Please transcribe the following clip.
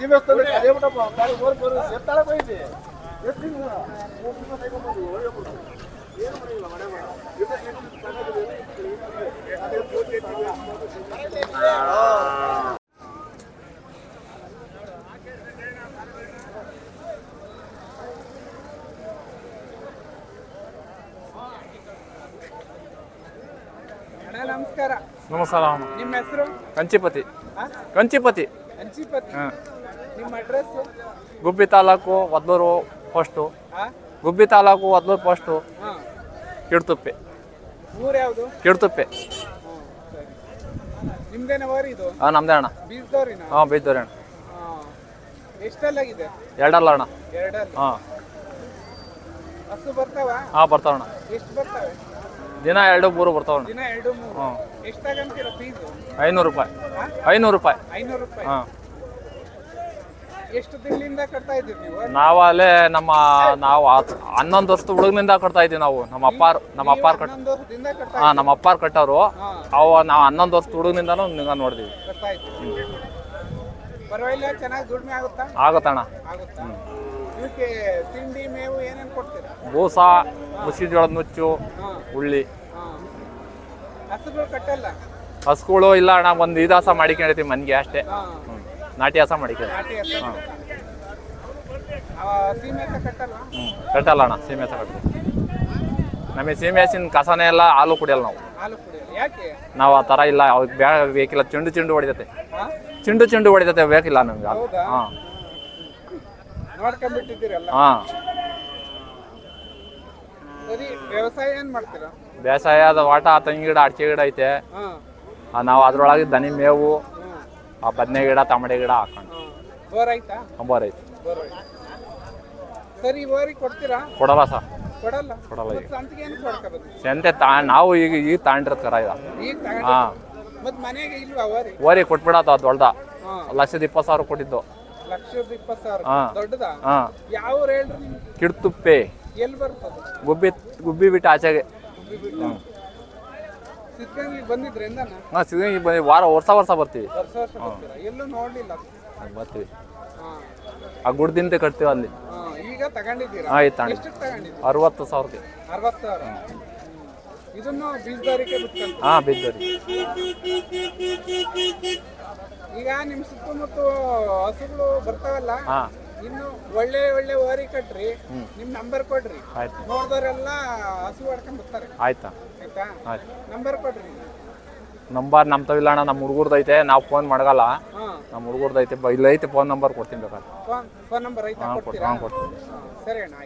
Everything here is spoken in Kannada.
ಸಿಮಸ್ತಾಳೆ ಬರ್ಬೋದು ಎತ್ತಾಳ ಬೈತೆ ಎತ್ತಿಂದ ನಮಸ್ಕಾರ. ನಮಸ್ಕಾರ. ನಿಮ್ಮ ಹೆಸರು? ಕಂಚಿಪತಿ. ಕಂಚಿಪತಿ. ಕಂಚಿಪತಿ. ನಿಮ್ಮ address Gubbi taluk Odlur post Gubbi taluk Odlur post Kidtuppe. ಊರು ಯಾವುದು? ಕಿಡ್ತುಪ್ಪೆ. ನಿಮ್ದೇನ ಇದು? ಹಾಂ ನಮ್ದೇ ಅಣ್ಣ. ಬೀಜದವ್ರಿನ ಹಾಂ ಅಣ್ಣ. ಎಷ್ಟಲ್ಲಾಗಿದೆ? ಎರಡಲ್ಲ ಅಣ್ಣ. ಎರಡಲ್ಲ. ಹಾಂ. ಹಸು ಬರ್ತಾವ? ಹಾಂ ಬರ್ತಾವಣ್ಣ ಎಷ್ಟು ಬರ್ತವೆ? ದಿನ ಎರಡು ಮೂರು ಬರ್ತಾವಣ್ಣ. ದಿನ ಎರಡು ಮೂರು. ಹಾಂ ಎಷ್ಟಾಗಂತೀರ ಫೀಸು ಐನೂರು ರೂಪಾಯಿ. ಐನೂರು ರೂಪಾಯಿ. ಐನೂರು ರೂಪಾಯಿ. ಹಾಂ ಎಷ್ಟು ತಿಂಗಳಿಂದ ಕಟ್ತಾ ಇದ್ದೀರಿ ನೀವು? ನಾವು ಅಲ್ಲೇ ನಮ್ಮ ನಾವು ಹನ್ನೊಂದು ವರ್ಷದ ಹುಡುಗನಿಂದ ಕಟ್ತಾ ಇದ್ದೀವಿ ನಾವು. ನಮ್ಮ ಅಪ್ಪಾರ್ ನಮ್ಮ ಅಪ್ಪಾರ್ ಕಟ್ ಹನ್ನೊಂದು ವರ್ಷದಿಂದ ಕಟ್ತಾ ಹಾಂ ನಮ್ಮ ಅಪ್ಪಾರ್ ಕಟ್ಟೋರು ಹಾ. ಅವು ನಾವು ಹನ್ನೊಂದು ವರ್ಷದ ಹುಡುಗನಿಂದನೂ ನಿಂಗ ನೋಡಿದೀವಿ. ಕಟ್ತಾ ಇದ್ದೀರಿ. ಪರವಾಗಿಲ್ಲ ಚೆನ್ನಾಗಿ ದುಡಿಮೆ ಆಗುತ್ತಾ? ಆಗುತ್ತಣ್ಣ. ಆಗುತ್ತಾ? ಇವಕ್ಕೆ ತಿಂಡಿ ಮೇವು ಏನೇನು ಕೊಡ್ತೀರಾ? ಬೂಸ ಮುಸಿ ಜೋಳದ ನುಚ್ಚು ಹಾ. ಉಳ್ಳಿ ಹಾ. ಹಸುಗಳು ಕಟ್ಟಲ್ಲ? ಹಸುಗಳು ಇಲ್ಲ ಅಣ್ಣ ಒಂದು ಇದಾಸ ಮಾಡಿಕೊಂಡಿರ್ತೀವಿ ಮನ್ಗೆ ಅಷ್ಟೇ. ಹಾ. ನಾಟಿ ಹಸ ಮಾಡಿಕೊಂಡು ಆ, ಸೀಮೆ ಕಟ್ಟಲ್ಲ? ಕಟ್ಟಲ್ಲ ಅಣ್ಣ ಸೀಮೆ ಹಸ ಕಟ್ತೀವಿ ನಮಗೆ ಸೀಮೆ ಹಸಿನ ಕಸನೇ ಎಲ್ಲ ಹಾಲು ಕುಡಿಯಲ್ಲ ನಾವು. ನಾವು ಆ ಥರ ಇಲ್ಲ ಅವ್ರಿಗೆ ಬೇಕಿಲ್ಲ ಚೆಂಡು ಚೆಂಡು ಹೊಡಿತೈತೆ. ಚಿಂಡು ಚೆಂಡು ಹೊಡಿತೈತೆ ಬೇಕಿಲ್ಲ ನಮ್ಗೆ? ಹಾಂ. ಹಾಂ. ಸರಿ ವ್ಯವಸಾಯ ಏನ್ ಮಾಡ್ತೀರಾ? ಬೇಸಾಯದ ವಾಟ ತಂಗಿ ಗಿಡ ಅಡಿಕೆ ಗಿಡ ಐತೆ. ನಾವು ಅದ್ರೊಳಗೆ ದನಿ ಮೇವು ಆ ಬದನೆ ಗಿಡ ತಮಡೆ ಗಿಡ ಹಾಕೊಂಡು ಬೋರ್ ಐತೆ ಸರಿ ಬೋರಿಗೆ ಕೊಡ್ತೀರಾ? ಕೊಡಲ್ಲ ಸರ್. ಕೊಡಲ್ಲ? ಕೊಡಲ್ಲ ಈಗ. ಸಂತಿಗೆ ಏನು ಕೊಡ್ಕೋಬೇಕು ಸಂತೆ ತಾ ನಾವು ಈಗ ಈಗ ತಾಂಡಿರೋದು ಕರ ಇದು ಹಾಂ. ಮತ್ ಮನೆಗೆ ಇಲ್ವಾ ಅವರಿ ಓರಿ ಕೊಟ್ಬಿಡತ್ತ ದೊಡ್ಡ ಲಕ್ಷದ ಇಪ್ಪತ್ತು ಸಾವಿರ ಕೊಟ್ಟಿದ್ದು. ಹಾ. ಹಾಂ. ಕಿಡ್ತುಪ್ಪೆ. ಗುಬ್ಬಿ ಗುಬ್ಬಿ ಬಿಟ್ಟು ಆಚೆಗೆ. ಸಿದ್ಧಗಂಗೆ ಬಂದಿದ್ರೆ ಎಂದನ? ಹಾಂ ಸಿದ್ಧಗಂಗೆ ಬಂದು ವಾರ ವರ್ಷ ವರ್ಷ ಬರ್ತೀವಿ. ಅಲ್ಲಿ ಬರ್ತೀವಿ. ಹಾ. ಆ ಗುಡ್ದಿಂದ ಕಟ್ತೀವಿ ಅಲ್ಲಿ. ಈಗ ತಗೊಂಡಿದ್ದೀರಾ? ಅರವತ್ತು ಸಾವಿರಕ್ಕೆ. ಅರವತ್ತು ಸಾವಿರ? ಇದನ್ನು ಬೀಜದಾರಿಕೆ ಹಾಂ ಬಿದ್ದರಿ ಈಗ ನಿಮ್ ಸುತ್ತಮುತ್ತ ಹಸುಗಳು ಬರ್ತಾವಲ್ಲ ಇನ್ನು ಒಳ್ಳೆ ಒಳ್ಳೆ ಓರಿ ಕಟ್ರಿ ನಿಮ್ ನಂಬರ್ ಕೊಡ್ರಿ. ನೋಡಿದವರೆಲ್ಲ ಹಸು ಹೊಡ್ಕೊಂಡ್ ಬರ್ತಾರೆ. ಆಯ್ತಾ? ಆಯ್ತಾ? ನಂಬರ್ ಕೊಡ್ರಿ ನಂಬರ್ ನಮ್ಮ ತವಿಲ್ಲ ಅಣ್ಣ ನಮ್ಮ ಹುಡುಗರ್ದೈತೆ ನಾವು ಫೋನ್ ಮಾಡಗಲ್ಲ. ನಮ್ಮ ಹುಡುಗರ್ದೈತೆ ಇಲ್ಲ ಐತೆ ಫೋನ್ ನಂಬರ್ ಕೊಡ್ತೀನಿ ಬೇಕಾದ್ರೆ. ಫೋನ್ ನಂಬರ್ ಐತೆ ಕೊಡ್ತೀನಿ ಸರಿ ಅಣ್ಣ